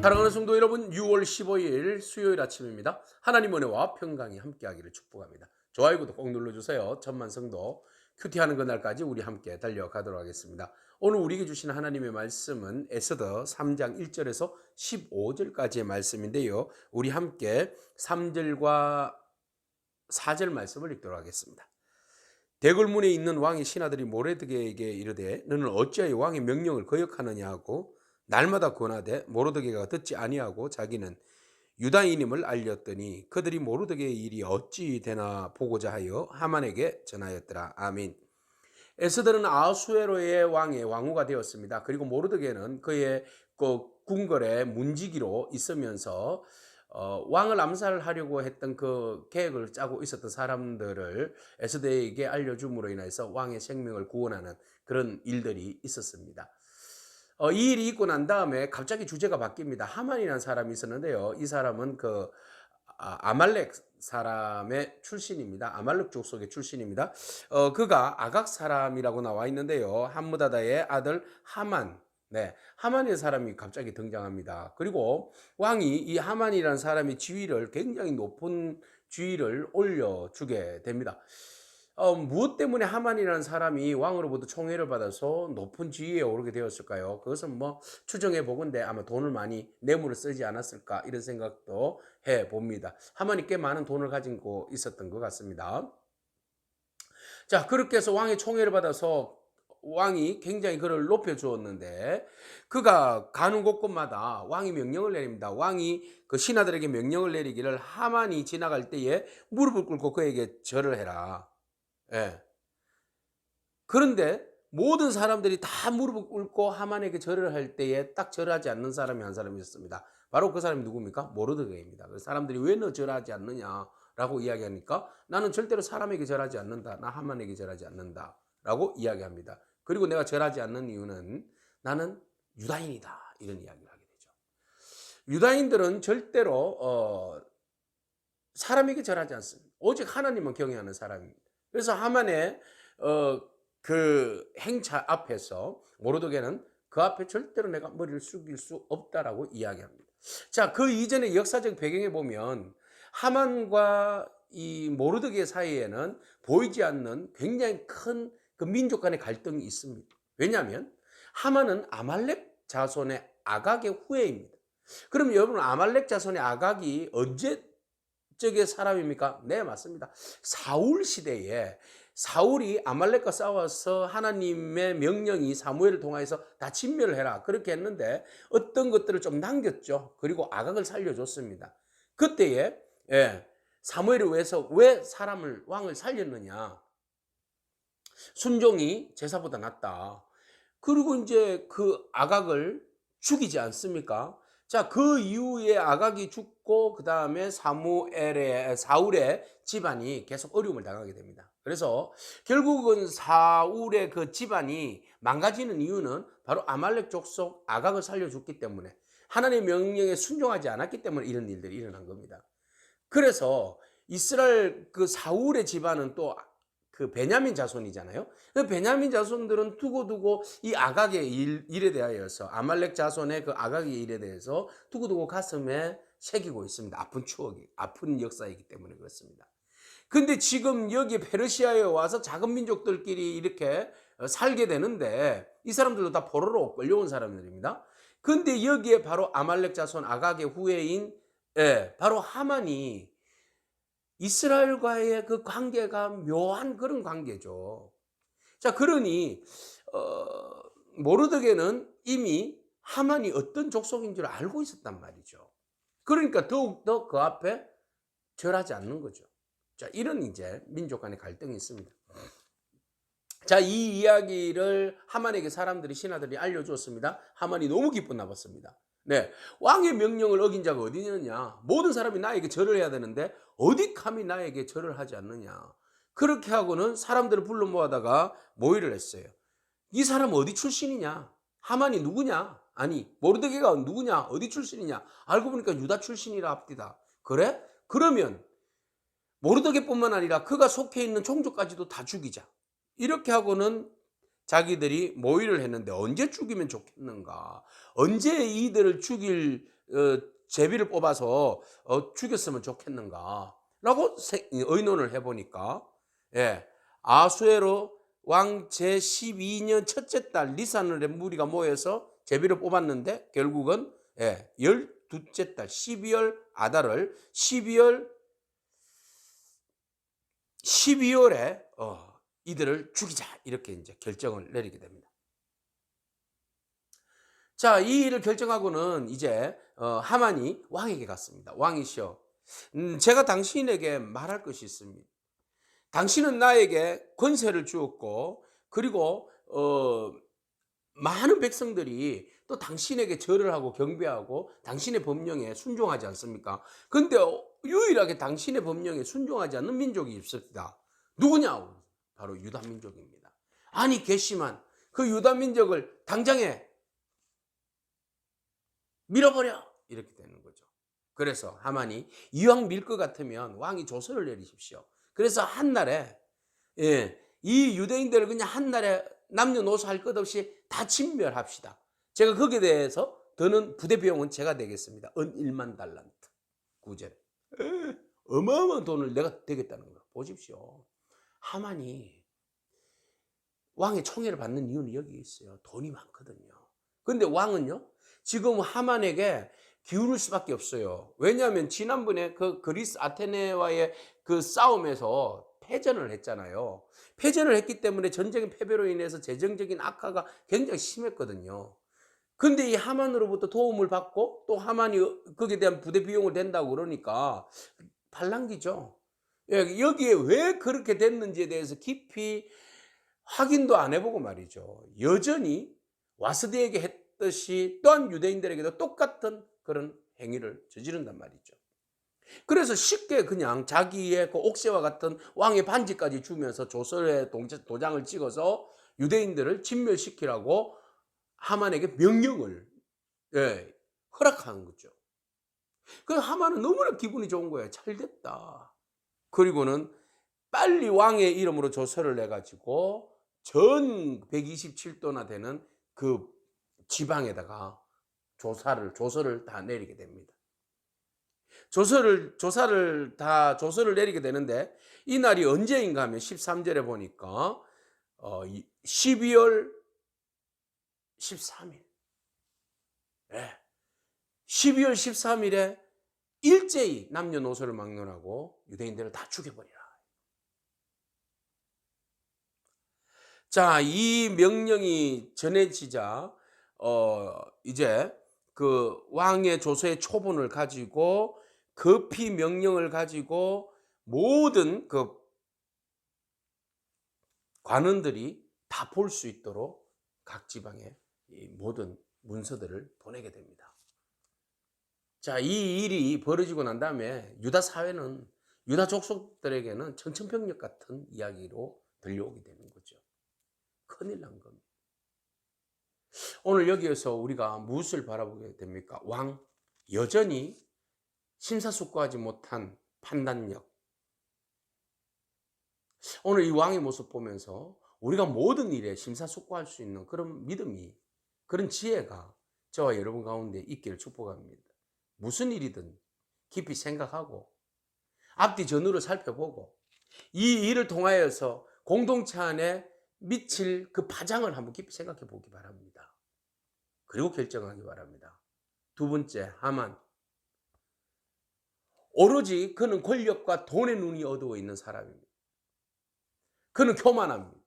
사랑하는 성도 여러분, 6월 15일 수요일 아침입니다. 하나님 은혜와 평강이 함께하기를 축복합니다. 좋아요, 구독 꼭 눌러주세요. 천만 성도 큐티하는 그날까지 우리 함께 달려가도록 하겠습니다. 오늘 우리에게 주신 하나님의 말씀은 에스더 3장 1절에서 15절까지의 말씀인데요. 우리 함께 3절과 4절 말씀을 읽도록 하겠습니다. 대궐문에 있는 왕의 신하들이 모레드게에게 이르되 너는 어찌하여 왕의 명령을 거역하느냐 하고 날마다 권하되 모르드게가 듣지 아니하고 자기는 유다인임을 알렸더니 그들이 모르드게의 일이 어찌 되나 보고자 하여 하만에게 전하였더라. 아민. 에스더는 아수에로의 왕의 왕후가 되었습니다. 그리고 모르드게는 그의 그 궁궐의 문지기로 있으면서 어, 왕을 암살하려고 했던 그 계획을 짜고 있었던 사람들을 에스더에게 알려줌으로 인해서 왕의 생명을 구원하는 그런 일들이 있었습니다. 어, 이 일이 있고 난 다음에 갑자기 주제가 바뀝니다. 하만이라는 사람이 있었는데요. 이 사람은 그 아, 아말렉 사람의 출신입니다. 아말렉 족속의 출신입니다. 어, 그가 아각 사람이라고 나와 있는데요. 함무다다의 아들 하만. 네, 하만이라는 사람이 갑자기 등장합니다. 그리고 왕이 이 하만이라는 사람의 지위를 굉장히 높은 지위를 올려주게 됩니다. 어, 무엇 때문에 하만이라는 사람이 왕으로부터 총애를 받아서 높은 지위에 오르게 되었을까요? 그것은 뭐 추정해 보건데 아마 돈을 많이 뇌물을 쓰지 않았을까 이런 생각도 해 봅니다. 하만이 꽤 많은 돈을 가지고 있었던 것 같습니다. 자, 그렇게 해서 왕의 총애를 받아서 왕이 굉장히 그를 높여 주었는데 그가 가는 곳곳마다 왕이 명령을 내립니다. 왕이 그 신하들에게 명령을 내리기를 하만이 지나갈 때에 무릎을 꿇고 그에게 절을 해라. 예. 그런데 모든 사람들이 다 무릎을 꿇고 하만에게 절을 할 때에 딱 절하지 않는 사람이 한 사람이 있었습니다. 바로 그 사람이 누굽니까? 모르드게입니다. 그래서 사람들이 왜 너 절하지 않느냐라고 이야기하니까 나는 절대로 사람에게 절하지 않는다. 나 하만에게 절하지 않는다라고 이야기합니다. 그리고 내가 절하지 않는 이유는 나는 유다인이다. 이런 이야기를 하게 되죠. 유다인들은 절대로 어, 사람에게 절하지 않습니다. 오직 하나님만 경외하는 사람입니다. 그래서 하만의 어, 그 행차 앞에서 모르드게는 그 앞에 절대로 내가 머리를 숙일 수 없다라고 이야기합니다. 자, 그 이전의 역사적 배경에 보면 하만과 이 모르드게 사이에는 보이지 않는 굉장히 큰 그 민족 간의 갈등이 있습니다. 왜냐하면 하만은 아말렉 자손의 아각의 후예입니다. 그럼 여러분 아말렉 자손의 아각이 언제 적의 사람입니까? 네, 맞습니다. 사울 시대에 사울이 아말렉과 싸워서 하나님의 명령이 사무엘을 통해서 다 진멸을 해라. 그렇게 했는데 어떤 것들을 좀 남겼죠. 그리고 아각을 살려줬습니다. 그때에 예, 사무엘을 위해서 왜 사람을 왕을 살렸느냐? 순종이 제사보다 낫다. 그리고 이제 그 아각을 죽이지 않습니까? 자, 그 이후에 아각이 죽고 그 다음에 사무엘의 사울의 집안이 계속 어려움을 당하게 됩니다. 그래서 결국은 사울의 그 집안이 망가지는 이유는 바로 아말렉 족속 아각을 살려줬기 때문에 하나님의 명령에 순종하지 않았기 때문에 이런 일들이 일어난 겁니다. 그래서 이스라엘 그 사울의 집안은 또 그 베냐민 자손이잖아요. 그 베냐민 자손들은 두고두고 이 아각의 일, 일에 대하여서 아말렉 자손의 그 아각의 일에 대해서 두고두고 가슴에 새기고 있습니다. 아픈 추억이, 아픈 역사이기 때문에 그렇습니다. 근데 지금 여기 페르시아에 와서 작은 민족들끼리 이렇게 살게 되는데 이 사람들도 다 포로로 끌려온 사람들입니다. 근데 여기에 바로 아말렉 자손 아각의 후예인 예, 바로 하만이 이스라엘과의 그 관계가 묘한 그런 관계죠. 자, 그러니 어, 모르드게는 이미 하만이 어떤 족속인 줄 알고 있었단 말이죠. 그러니까 더욱더 그 앞에 절하지 않는 거죠. 자, 이런 이제 민족 간의 갈등이 있습니다. 자, 이 이야기를 하만에게 사람들이 신하들이 알려주었습니다. 하만이 너무 기쁜 나봤습니다. 네. 왕의 명령을 어긴 자가 어디 있느냐? 모든 사람이 나에게 절을 해야 되는데 어디 감히 나에게 절을 하지 않느냐? 그렇게 하고는 사람들을 불러 모아다가 모의를 했어요. 이 사람 어디 출신이냐? 하만이 누구냐? 아니, 모르드게가 누구냐? 어디 출신이냐? 알고 보니까 유다 출신이라 합디다. 그래? 그러면 모르드게뿐만 아니라 그가 속해 있는 종족까지도 다 죽이자. 이렇게 하고는 자기들이 모의를 했는데 언제 죽이면 좋겠는가? 언제 이들을 죽일 어, 제비를 뽑아서 어, 죽였으면 좋겠는가 라고 세- 의논을 해보니까 예, 아수에로 왕 제12년 첫째 달 니산을의 무리가 모여서 제비를 뽑았는데 결국은 예, 12째 달 12월 아달을 12월 12월에 어, 이들을 죽이자 이렇게 이제 결정을 내리게 됩니다. 자, 이 일을 결정하고는 이제 어, 하만이 왕에게 갔습니다. 왕이시여, 음, 제가 당신에게 말할 것이 있습니다. 당신은 나에게 권세를 주었고 그리고 어, 많은 백성들이 또 당신에게 절을 하고 경배하고 당신의 법령에 순종하지 않습니까? 근데 유일하게 당신의 법령에 순종하지 않는 민족이 있습니다. 누구냐? 바로 유다 민족입니다. 아니 괘씸한 그 유다 민족을 당장에 밀어버려 이렇게 되는 거죠. 그래서 하만이 이왕 밀 것 같으면 왕이 조서를 내리십시오. 그래서 한 날에 예, 이 유대인들을 그냥 한 날에 남녀노소 할 것 없이 다 진멸합시다. 제가 거기에 대해서 드는 부대 비용은 제가 내겠습니다. 은 1만 달란트 구제. 어마어마한 돈을 내가 되겠다는 거 보십시오. 하만이 왕의 총애를 받는 이유는 여기 있어요. 돈이 많거든요. 근데 왕은요, 지금 하만에게 기울을 수밖에 없어요. 왜냐하면 지난번에 그 그리스 아테네와의 그 싸움에서 패전을 했잖아요. 패전을 했기 때문에 전쟁의 패배로 인해서 재정적인 악화가 굉장히 심했거든요. 근데 이 하만으로부터 도움을 받고 또 하만이 거기에 대한 부대 비용을 댄다고 그러니까 반란기죠. 예, 여기에 왜 그렇게 됐는지에 대해서 깊이 확인도 안 해보고 말이죠. 여전히 와스디에게 했듯이 또한 유대인들에게도 똑같은 그런 행위를 저지른단 말이죠. 그래서 쉽게 그냥 자기의 그 옥새와 같은 왕의 반지까지 주면서 조설의 도장을 찍어서 유대인들을 진멸시키라고 하만에게 명령을 예, 허락한 거죠. 그 하만은 너무나 기분이 좋은 거예요. 잘 됐다. 그리고는 빨리 왕의 이름으로 조서를 내 가지고 전 127도나 되는 그 지방에다가 조사를 조서를 다 내리게 됩니다. 조서를 조사를 다 조서를 내리게 되는데 이 날이 언제인가 하면 13절에 보니까 어 12월 13일. 예. 12월 13일에 일제히 남녀노소를 막론하고 유대인들을 다 죽여버리라. 자, 이 명령이 전해지자 어 이제 그 왕의 조서의 초본을 가지고 급히 명령을 가지고 모든 그 관원들이 다 볼 수 있도록 각 지방에 이 모든 문서들을 보내게 됩니다. 자, 이 일이 벌어지고 난 다음에 유다 사회는 유다 족속들에게는 천천평력 같은 이야기로 들려오게 되는 거죠. 큰일 난 겁니다. 오늘 여기에서 우리가 무엇을 바라보게 됩니까? 왕 여전히 심사숙고하지 못한 판단력. 오늘 이 왕의 모습 보면서 우리가 모든 일에 심사숙고할 수 있는 그런 믿음이 그런 지혜가 저와 여러분 가운데 있기를 축복합니다. 무슨 일이든 깊이 생각하고 앞뒤 전후를 살펴보고 이 일을 통하여서 공동체 안에 미칠 그 파장을 한번 깊이 생각해 보기 바랍니다. 그리고 결정하기 바랍니다. 두 번째, 하만. 오로지 그는 권력과 돈의 눈이 어두워 있는 사람입니다. 그는 교만합니다.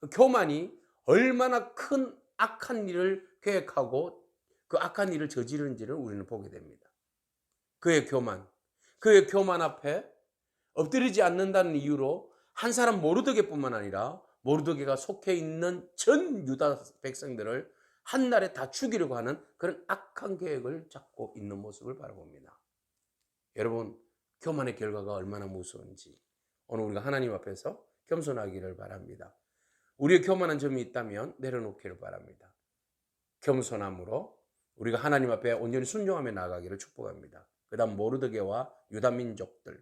그 교만이 얼마나 큰 악한 일을 계획하고 그 악한 일을 저지르는지를 우리는 보게 됩니다. 그의 교만. 그의 교만 앞에 엎드리지 않는다는 이유로 한 사람 모르드게뿐만 아니라 모르드게가 속해 있는 전 유다 백성들을 한 날에 다 죽이려고 하는 그런 악한 계획을 잡고 있는 모습을 바라봅니다. 여러분, 교만의 결과가 얼마나 무서운지 오늘 우리가 하나님 앞에서 겸손하기를 바랍니다. 우리의 교만한 점이 있다면 내려놓기를 바랍니다. 겸손함으로 우리가 하나님 앞에 온전히 순종하며 나가기를 축복합니다. 그 다음 모르드게와 유다 민족들.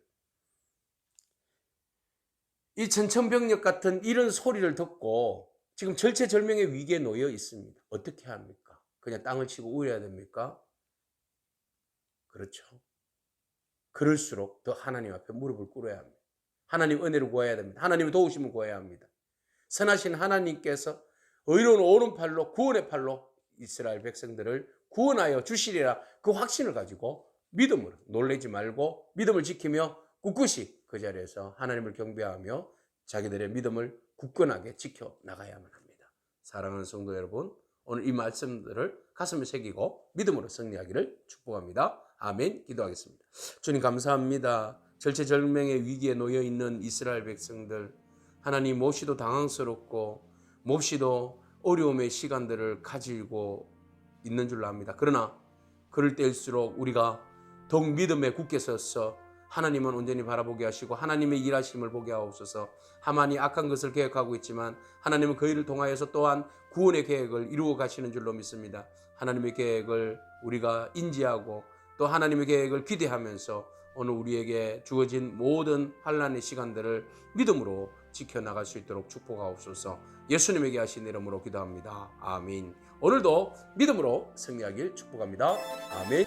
이 천천병력 같은 이런 소리를 듣고 지금 절체절명의 위기에 놓여 있습니다. 어떻게 합니까? 그냥 땅을 치고 우려야 됩니까? 그렇죠. 그럴수록 더 하나님 앞에 무릎을 꿇어야 합니다. 하나님 은혜를 구해야 됩니다. 하나님의 도우심을 구해야 합니다. 선하신 하나님께서 의로운 오른팔로 구원의 팔로 이스라엘 백성들을 구원하여 주시리라 그 확신을 가지고 믿음으로 놀라지 말고 믿음을 지키며 꿋꿋이 그 자리에서 하나님을 경배하며 자기들의 믿음을 굳건하게 지켜 나가야만 합니다. 사랑하는 성도 여러분, 오늘 이 말씀들을 가슴에 새기고 믿음으로 승리하기를 축복합니다. 아멘. 기도하겠습니다. 주님 감사합니다. 절체절명의 위기에 놓여 있는 이스라엘 백성들 하나님 몹시도 당황스럽고 몹시도 어려움의 시간들을 가지고 있는 줄로 압니다. 그러나 그럴 때일수록 우리가 더욱 믿음에 굳게 서서 하나님은 온전히 바라보게 하시고 하나님의 일하심을 보게 하옵소서. 하만이 악한 것을 계획하고 있지만 하나님은 그 일을 통하여서 또한 구원의 계획을 이루어 가시는 줄로 믿습니다. 하나님의 계획을 우리가 인지하고 또 하나님의 계획을 기대하면서 오늘 우리에게 주어진 모든 환란의 시간들을 믿음으로 지켜나갈 수 있도록 축복하옵소서. 예수님에게 하신 이름으로 기도합니다. 아멘. 오늘도 믿음으로 승리하길 축복합니다. 아멘.